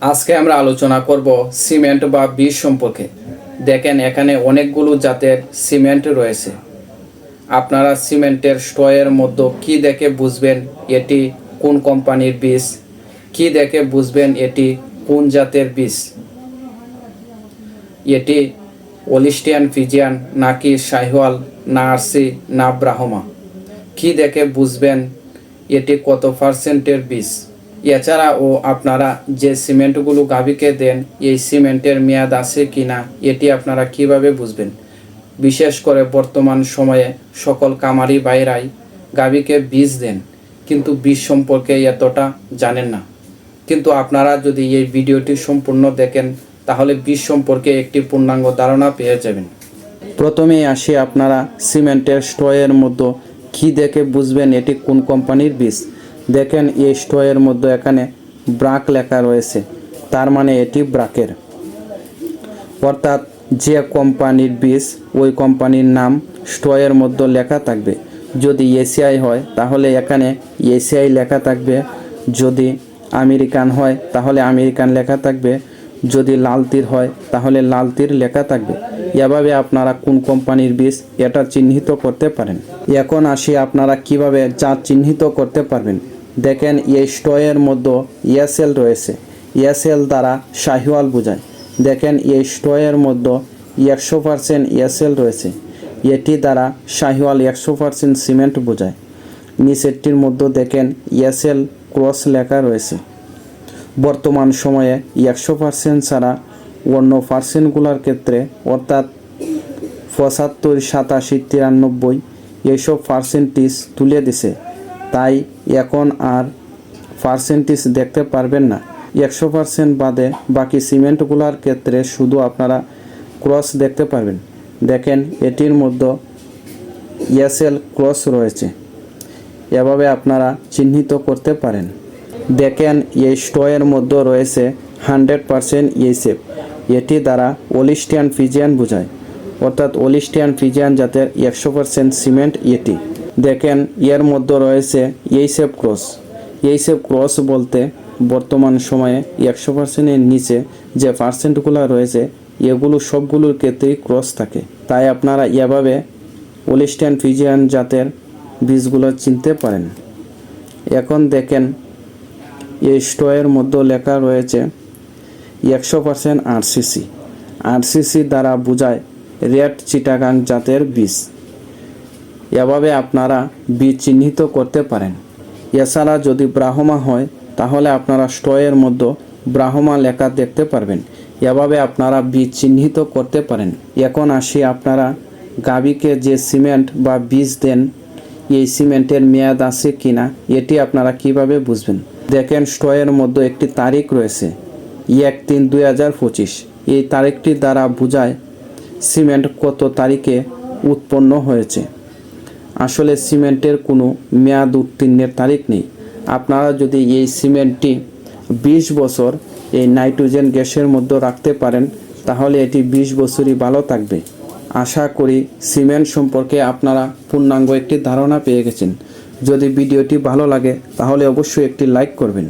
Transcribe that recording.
আজকে আমরা আলোচনা করব সিমেন্ট বা বীজ সম্পর্কে। দেখেন, এখানে অনেকগুলো জাতের সিমেন্ট রয়েছে। আপনারা সিমেন্টের স্টয়ের মধ্যে কি দেখে বুঝবেন এটি কোন কোম্পানির বীজ? কি দেখে বুঝবেন এটি কোন জাতের বীজ? এটি ওলিস্টিয়ান ফিজিয়ান নাকি শাহিওয়াল না আরসি, না ব্রাহ্মা? কি দেখে বুঝবেন এটি কত পার্সেন্টের বীজ? এছাড়াও আপনারা যে সিমেন্টগুলো গাভীকে দেন, এই সিমেন্টের মেয়াদ আছে কি না এটি আপনারা কীভাবে বুঝবেন? বিশেষ করে বর্তমান সময়ে সকল কামারি বাইরাই গাভীকে বীজ দেন, কিন্তু বীজ সম্পর্কে এতটা জানেন না। কিন্তু আপনারা যদি এই ভিডিওটি সম্পূর্ণ দেখেন, তাহলে বীজ সম্পর্কে একটি পূর্ণাঙ্গ ধারণা পেয়ে যাবেন। প্রথমেই আসি আপনারা সিমেন্টের স্টয়ের মধ্যে। কি দেখে বুঝবেন এটি কোন কোম্পানির বীজ? দেখেন এই স্টোয়ের মধ্যে এখানে ব্রাক লেখা রয়েছে। তার মানে এটি ব্রাকের। অর্থাৎ যে কোম্পানির বীজ, ওই কোম্পানির নাম স্টয়ের মধ্যে লেখা থাকবে। যদি এসিআই হয়, তাহলে এখানে এসিআই লেখা থাকবে। যদি আমেরিকান হয়, তাহলে আমেরিকান লেখা থাকবে। যদি লাল তীর হয়, তাহলে লাল তীর লেখা থাকবে। এভাবে আপনারা কোন কোম্পানির বীজ এটা চিহ্নিত করতে পারেন। এখন আসি আপনারা কীভাবে জাত চিহ্নিত করতে পারবেন। দেখেন এই স্টয়ের মধ্যে ইয়াসেল রয়েছে। ইয়াসেল দ্বারা শাহিওয়াল বোঝায়। দেখেন এই স্টয়ের মধ্যে একশো পার্সেন্ট ইয়াসেল রয়েছে। এটি দ্বারা শাহিওয়াল একশো পার্সেন্ট সিমেন্ট বোঝায়। নিচেরটির মধ্যে দেখেন ইয়াসেল ক্রস লেখা রয়েছে। বর্তমান সময়ে একশো পার্সেন্ট ছাড়া অন্য পার্সেন্টগুলোর ক্ষেত্রে, অর্থাৎ পঁচাত্তর, সাতাশি, তিরানব্বই, এইসব পার্সেন্টেজ তুলে দিছে। তাই এখন আর পার্সেন্টেজ দেখতে পারবেন না। একশো পার্সেন্ট বাদে বাকি সিমেন্টগুলোর ক্ষেত্রে শুধু আপনারা ক্রস দেখতে পারবেন। দেখেন, এটির মধ্যে ইয়াসেল ক্রস রয়েছে। এভাবে আপনারা চিহ্নিত করতে পারেন। দেখেন, এই স্টয়ের মধ্যে রয়েছে হান্ড্রেড পারসেন্ট ইএসএফ এটি দ্বারা ওলিস্টিয়ান ফিজিয়ান বোঝায়। অর্থাৎ ওলিস্টিয়ান ফিজিয়ান জাতের একশো পার্সেন্ট সিমেন্ট এটি দেখেন, এর মধ্যে রয়েছে এইসেফ ক্রস। এইসেফ ক্রস বলতে বর্তমান সময়ে একশো পার্সেন্টের নিচে যে পার্সেন্টগুলো রয়েছে, এগুলো সবগুলোর ক্ষেত্রেই ক্রস থাকে। তাই আপনারা এভাবে ওলিস্টিয়ান ফিজিয়ান জাতের বীজগুলো চিনতে পারেন। এখন দেখেন, এই স্টয়ের মধ্যে লেখা রয়েছে একশো পার্সেন্ট আরসিসি। আরসিসি দ্বারা বোঝায় রেড চিটাগাং জাতের বীজ। এভাবে আপনারা বীজ চিহ্নিত করতে পারেন। এছাড়া যদি ব্রাহ্মা হয়, তাহলে আপনারা স্টয়ের মধ্যে ব্রাহ্মা লেখা দেখতে পারবেন। এভাবে আপনারা বীজ চিহ্নিত করতে পারেন। এখন আসি আপনারা গাভীকে যে সিমেন্ট বা বীজ দেন, এই সিমেন্টের মেয়াদ আছে কিনা, এটি আপনারা কীভাবে বুঝবেন? দেখেন, স্টয়ের মধ্যে একটি তারিখ রয়েছে, এক তিন দুই হাজার পঁচিশ। এই তারিখটি দ্বারা বোঝায় সিমেন্ট কত তারিখে উৎপন্ন হয়েছে? আসলে সিমেন্টের কোনো মেয়াদ উত্তীর্ণের তারিখ নেই। আপনারা যদি এই সিমেন্টটি বিশ বছর এই নাইট্রোজেন গ্যাসের মধ্যে রাখতে পারেন, তাহলে এটি বিশ বছরই ভালো থাকবে। আশা করি সিমেন্ট সম্পর্কে আপনারা পূর্ণাঙ্গ একটি ধারণা পেয়ে গেছেন। যদি ভিডিওটি ভালো লাগে, তাহলে অবশ্যই একটি লাইক করবেন।